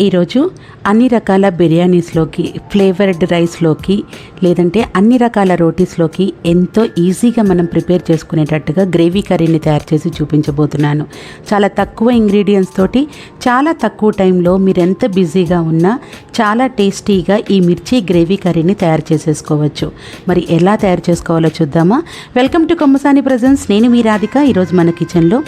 ఈరోజు అన్ని రకాల బిర్యానీస్లోకి ఫ్లేవర్డ్ రైస్లోకి లేదంటే అన్ని రకాల రోటీస్లోకి ఎంతో ఈజీగా మనం ప్రిపేర్ చేసుకునేటట్టుగా గ్రేవీ కర్రీని తయారు చేసి చూపించబోతున్నాను. చాలా తక్కువ ఇంగ్రీడియంట్స్ తోటి చాలా తక్కువ టైంలో మీరు ఎంత బిజీగా ఉన్నా చాలా టేస్టీగా ఈ మిర్చి గ్రేవీ కర్రీని తయారు చేసేసుకోవచ్చు. మరి ఎలా తయారు చేసుకోవాలో చూద్దామా? వెల్కమ్ టు కొమ్మసాని ప్రజెన్స్ నేను మీ రాధిక. ఈరోజు మన కిచెన్లో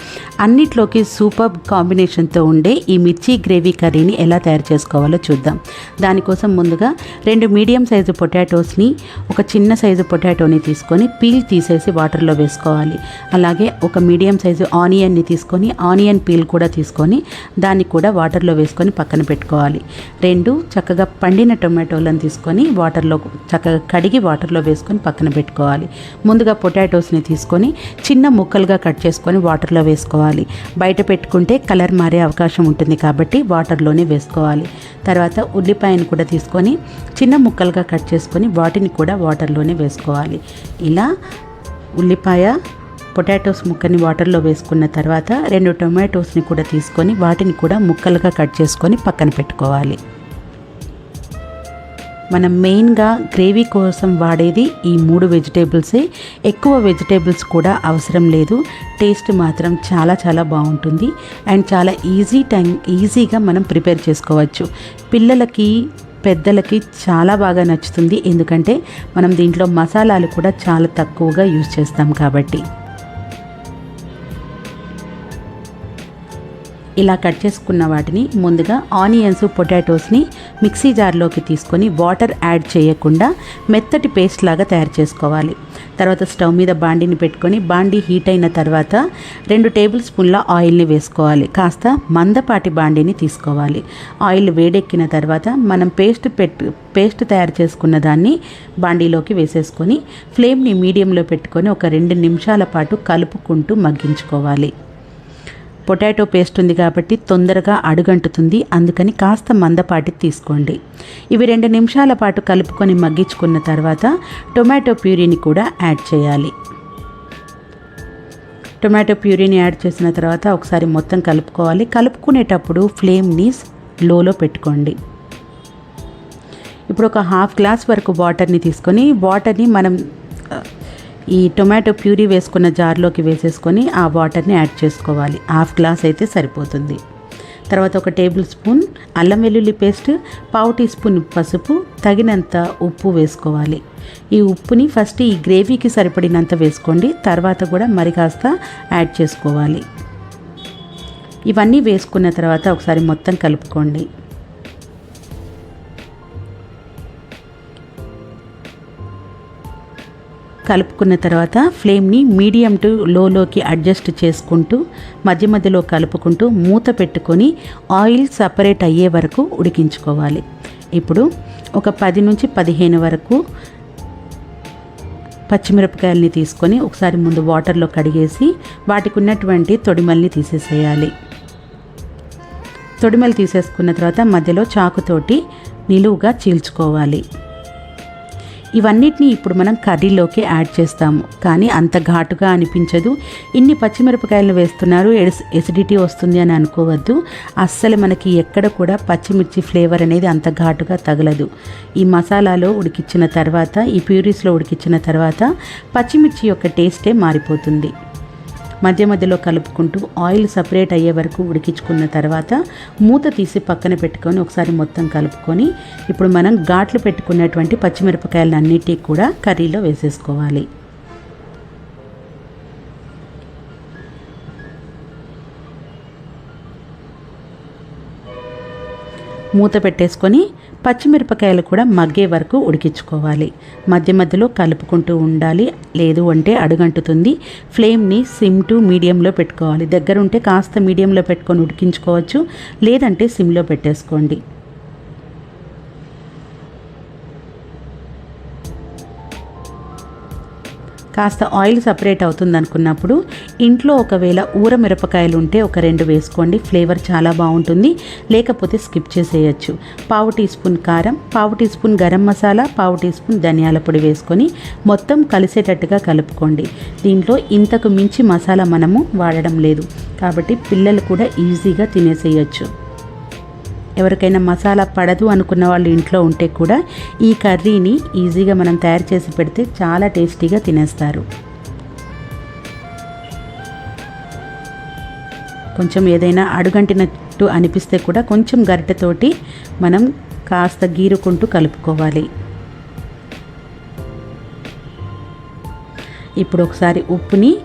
అన్నిట్లోకి సూపర్ కాంబినేషన్తో ఉండే ఈ మిర్చి గ్రేవీ కర్రీని ఎలా తయారు చేసుకోవాలో చూద్దాం. దానికోసం ముందుగా రెండు మీడియం సైజు పొటాటోస్ని ఒక చిన్న సైజు పొటాటోని తీసుకొని పీల్ తీసేసి వాటర్లో వేసుకోవాలి. అలాగే ఒక మీడియం సైజు ఆనియన్ని తీసుకొని ఆనియన్ పీల్ కూడా తీసుకొని దాన్ని కూడా వాటర్లో వేసుకొని పక్కన పెట్టుకోవాలి. రెండు చక్కగా పండిన టొమాటోలను తీసుకొని వాటర్లో చక్కగా కడిగి వాటర్లో వేసుకొని పక్కన పెట్టుకోవాలి. ముందుగా పొటాటోస్ని తీసుకొని చిన్న ముక్కలుగా కట్ చేసుకొని వాటర్లో వేసుకోవాలి. బయట పెట్టుకుంటే కలర్ మారే అవకాశం ఉంటుంది కాబట్టి వాటర్లోనే వేసుకోవాలి. తర్వాత ఉల్లిపాయను కూడా తీసుకొని చిన్న ముక్కలుగా కట్ చేసుకొని వాటిని కూడా వాటర్లోనే వేసుకోవాలి. ఇలా ఉల్లిపాయ పొటాటోస్ ముక్కని వాటర్లో వేసుకున్న తర్వాత రెండు టొమాటోస్ని కూడా తీసుకొని వాటిని కూడా ముక్కలుగా కట్ చేసుకొని పక్కన పెట్టుకోవాలి. మనం మెయిన్గా గ్రేవీ కోసం వాడేది ఈ మూడు వెజిటేబుల్సే. ఎక్కువ వెజిటేబుల్స్ కూడా అవసరం లేదు. టేస్ట్ మాత్రం చాలా చాలా బాగుంటుంది. అండ్ చాలా ఈజీ టైం ఈజీగా మనం ప్రిపేర్ చేసుకోవచ్చు. పిల్లలకి పెద్దలకి చాలా బాగా నచ్చుతుంది. ఎందుకంటే మనం దీంట్లో మసాలాలు కూడా చాలా తక్కువగా యూజ్ చేస్తాం కాబట్టి. ఇలా కట్ చేసుకున్న వాటిని ముందుగా ఆనియన్స్ పొటాటోస్ని మిక్సీ జార్లోకి తీసుకొని వాటర్ యాడ్ చేయకుండా మెత్తటి పేస్ట్ లాగా తయారు చేసుకోవాలి. తర్వాత స్టవ్ మీద బాండిని పెట్టుకొని బాండి హీట్ అయిన తర్వాత రెండు టేబుల్ స్పూన్ల ఆయిల్ని వేసుకోవాలి. కాస్త మందపాటి బాండిని తీసుకోవాలి. ఆయిల్ వేడెక్కిన తర్వాత మనం పేస్ట్ పెట్టు పేస్ట్ తయారు చేసుకున్న దాన్ని బాండీలోకి వేసేసుకొని ఫ్లేమ్ని మీడియంలో పెట్టుకొని ఒక రెండు నిమిషాల పాటు కలుపుకుంటూ మగ్గించుకోవాలి. పొటాటో పేస్ట్ ఉంది కాబట్టి తొందరగా అడుగంటుతుంది. అందుకని కాస్త మందపాటి తీసుకోండి. ఇవి రెండు నిమిషాల పాటు కలుపుకొని మగ్గించుకున్న తర్వాత టొమాటో ప్యూరీని కూడా యాడ్ చేయాలి. టొమాటో ప్యూరీని యాడ్ చేసిన తర్వాత ఒకసారి మొత్తం కలుపుకోవాలి. కలుపుకునేటప్పుడు ఫ్లేమ్ని లోలో పెట్టుకోండి. ఇప్పుడు ఒక హాఫ్ గ్లాస్ వరకు వాటర్ని తీసుకొని వాటర్ని మనం ఈ టొమాటో ప్యూరీ వేసుకున్న జార్లోకి వేసేసుకొని ఆ వాటర్ని యాడ్ చేసుకోవాలి. హాఫ్ గ్లాస్ అయితే సరిపోతుంది. తర్వాత ఒక టేబుల్ స్పూన్ అల్లం వెల్లుల్లి పేస్ట్ పావు టీ స్పూన్ పసుపు తగినంత ఉప్పు వేసుకోవాలి. ఈ ఉప్పుని ఫస్ట్ ఈ గ్రేవీకి సరిపడినంత వేసుకోండి. తర్వాత కూడా మరి కాస్త యాడ్ చేసుకోవాలి. ఇవన్నీ వేసుకున్న తర్వాత ఒకసారి మొత్తం కలుపుకోండి. కలుపుకున్న తర్వాత ఫ్లేమ్ని మీడియం టు లోలోకి అడ్జస్ట్ చేసుకుంటూ మధ్య మధ్యలో కలుపుకుంటూ మూత పెట్టుకొని ఆయిల్ సపరేట్ అయ్యే వరకు ఉడికించుకోవాలి. ఇప్పుడు ఒక పది నుంచి పదిహేను వరకు పచ్చిమిరపకాయలని తీసుకొని ఒకసారి ముందు వాటర్లో కడిగేసి వాటికి ఉన్నటువంటి తొడిమల్ని తీసేసేయాలి. తొడిమలు తీసేసుకున్న తర్వాత మధ్యలో చాకుతోటి నిలువుగా చీల్చుకోవాలి. ఇవన్నిటిని ఇప్పుడు మనం కర్రీలోకి యాడ్ చేస్తాము. కానీ అంత ఘాటుగా అనిపించదు. ఇన్ని పచ్చిమిరపకాయలు వేస్తున్నారు. ఎస్- ఎసిడిటీ వస్తుంది అని అనుకోవద్దు. అస్సలు మనకి ఎక్కడ కూడా పచ్చిమిర్చి ఫ్లేవర్ అనేది అంత ఘాటుగా తగలదు. ఈ మసాలాలో ఉడికించిన తర్వాత ఈ ప్యూరీస్లో ఉడికించిన తర్వాత పచ్చిమిర్చి యొక్క టేస్టే మారిపోతుంది. మధ్య మధ్యలో కలుపుకుంటూ ఆయిల్ సపరేట్ అయ్యే వరకు ఉడికించుకున్న తర్వాత మూత తీసి పక్కన పెట్టుకొని ఒకసారి మొత్తం కలుపుకొని ఇప్పుడు మనం ఘాట్లు పెట్టుకున్నటువంటి పచ్చిమిరపకాయలు అన్నిటికీ కూడా కర్రీలో వేసేసుకోవాలి. మూత పెట్టేసుకొని పచ్చిమిరపకాయలు కూడా మగ్గే వరకు ఉడికించుకోవాలి. మధ్య మధ్యలో కలుపుకుంటూ ఉండాలి. లేదు అంటే అడుగంటుతుంది. ఫ్లేమ్ని సిమ్ టు మీడియంలో పెట్టుకోవాలి. దగ్గరుంటే కాస్త మీడియంలో పెట్టుకొని ఉడికించుకోవచ్చు. లేదంటే సిమ్లో పెట్టేసుకోండి. కాస్త ఆయిల్ సపరేట్ అవుతుంది అనుకున్నప్పుడు ఇంట్లో ఒకవేళ ఊర మిరపకాయలు ఉంటే ఒక రెండు వేసుకోండి. ఫ్లేవర్ చాలా బాగుంటుంది. లేకపోతే స్కిప్ చేసేయచ్చు. పావు టీ స్పూన్ కారం పావు టీ స్పూన్ గరం మసాలా పావు టీ స్పూన్ ధనియాల పొడి వేసుకొని మొత్తం కలిసేటట్టుగా కలుపుకోండి. దీంట్లో ఇంతకు మించి మసాలా మనము వాడడం లేదు. కాబట్టి పిల్లలు కూడా ఈజీగా తినేసేయచ్చు. ఎవరికైనా మసాలా పడదు అనుకున్న వాళ్ళు ఇంట్లో ఉంటే కూడా ఈ కర్రీని ఈజీగా మనం తయారు చేసి పెడితే చాలా టేస్టీగా తినేస్తారు. కొంచెం ఏదైనా అడుగంటినట్టు అనిపిస్తే కూడా కొంచెం గరిటెతోటి మనం కాస్త గీరుకుంటూ కలుపుకోవాలి. ఇప్పుడు ఒకసారి ఉప్పుని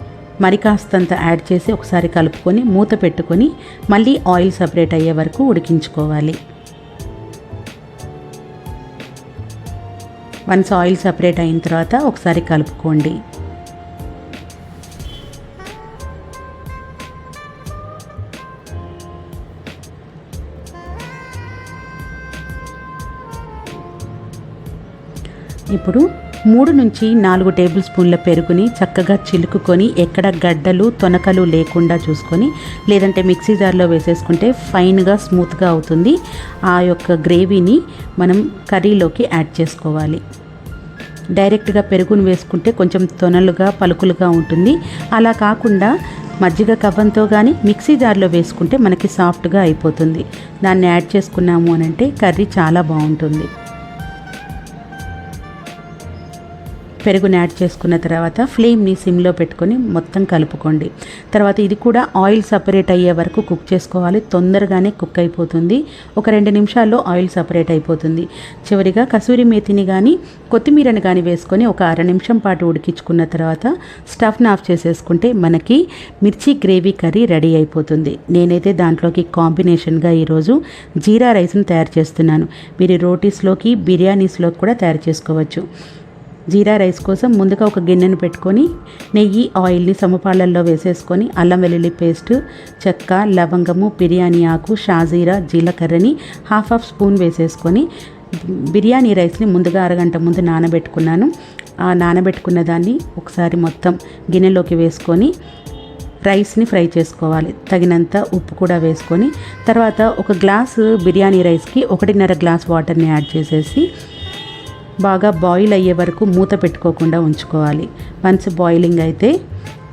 మరి కాస్తంత యాడ్ చేసి ఒకసారి కలుపుకొని మూత పెట్టుకొని మళ్ళీ ఆయిల్ సపరేట్ అయ్యే వరకు ఉడికించుకోవాలి. వన్స్ ఆయిల్ సపరేట్ అయిన తర్వాత ఒకసారి కలుపుకోండి. ఇప్పుడు మూడు నుంచి నాలుగు టేబుల్ స్పూన్ల పెరుగుని చక్కగా చిలుకుకొని ఎక్కడ గడ్డలు తొనకలు లేకుండా చూసుకొని లేదంటే మిక్సీ జార్లో వేసేసుకుంటే ఫైన్గా స్మూత్గా అవుతుంది. ఆ యొక్క గ్రేవీని మనం కర్రీలోకి యాడ్ చేసుకోవాలి. డైరెక్ట్గా పెరుగును వేసుకుంటే కొంచెం తొనలుగా పలుకులుగా ఉంటుంది. అలా కాకుండా మజ్జిగ కవ్వంతో కానీ మిక్సీ జార్లో వేసుకుంటే మనకి సాఫ్ట్గా అయిపోతుంది. దాన్ని యాడ్ చేసుకున్నాము అని అంటే కర్రీ చాలా బాగుంటుంది. పెరుగుని యాడ్ చేసుకున్న తర్వాత ఫ్లేమ్ని సిమ్లో పెట్టుకొని మొత్తం కలుపుకోండి. తర్వాత ఇది కూడా ఆయిల్ సపరేట్ అయ్యే వరకు కుక్ చేసుకోవాలి. తొందరగానే కుక్ అయిపోతుంది. ఒక రెండు నిమిషాల్లో ఆయిల్ సపరేట్ అయిపోతుంది. చివరిగా కసూరి మేతిని కానీ కొత్తిమీరని కానీ వేసుకొని ఒక అర నిమిషం పాటు ఉడికించుకున్న తర్వాత స్టఫ్ని ఆఫ్ చేసేసుకుంటే మనకి మిర్చి గ్రేవీ కర్రీ రెడీ అయిపోతుంది. నేనైతే దాంట్లోకి కాంబినేషన్గా ఈరోజు జీరా రైస్ని తయారు చేస్తున్నాను. మీరు రోటీస్లోకి బిర్యానీస్లోకి కూడా తయారు చేసుకోవచ్చు. జీరా రైస్ కోసం ముందుగా ఒక గిన్నెను పెట్టుకొని నెయ్యి ఆయిల్ని సమపాలల్లో వేసేసుకొని అల్లం వెల్లుల్లి పేస్ట్ చెక్క లవంగము బిర్యానీ ఆకు షాజీరా జీలకర్రని హాఫ్ హాఫ్ స్పూన్ వేసేసుకొని బిర్యానీ రైస్ని ముందుగా అరగంట ముందు నానబెట్టుకున్నాను. ఆ నానబెట్టుకున్న దాన్ని ఒకసారి మొత్తం గిన్నెలోకి వేసుకొని రైస్ని ఫ్రై చేసుకోవాలి. తగినంత ఉప్పు కూడా వేసుకొని తర్వాత ఒక గ్లాసు బిర్యానీ రైస్కి ఒకటిన్నర గ్లాస్ వాటర్ని యాడ్ చేసేసి బాగా బాయిల్ అయ్యే వరకు మూత పెట్టుకోకుండా ఉంచుకోవాలి. వన్స్ బాయిలింగ్ అయితే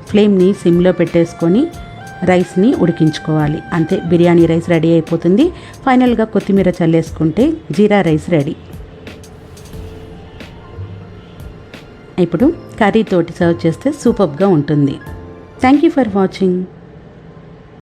ఫ్లేమ్ని సిమ్లో పెట్టేసుకొని రైస్ని ఉడికించుకోవాలి. అంతే బిర్యానీ రైస్ రెడీ అయిపోతుంది. ఫైనల్గా కొత్తిమీర చల్లేసుకుంటే జీరా రైస్ రెడీ. ఇప్పుడు కర్రీతోటి సర్వ్ చేస్తే సూపర్గా ఉంటుంది. Thank you for watching.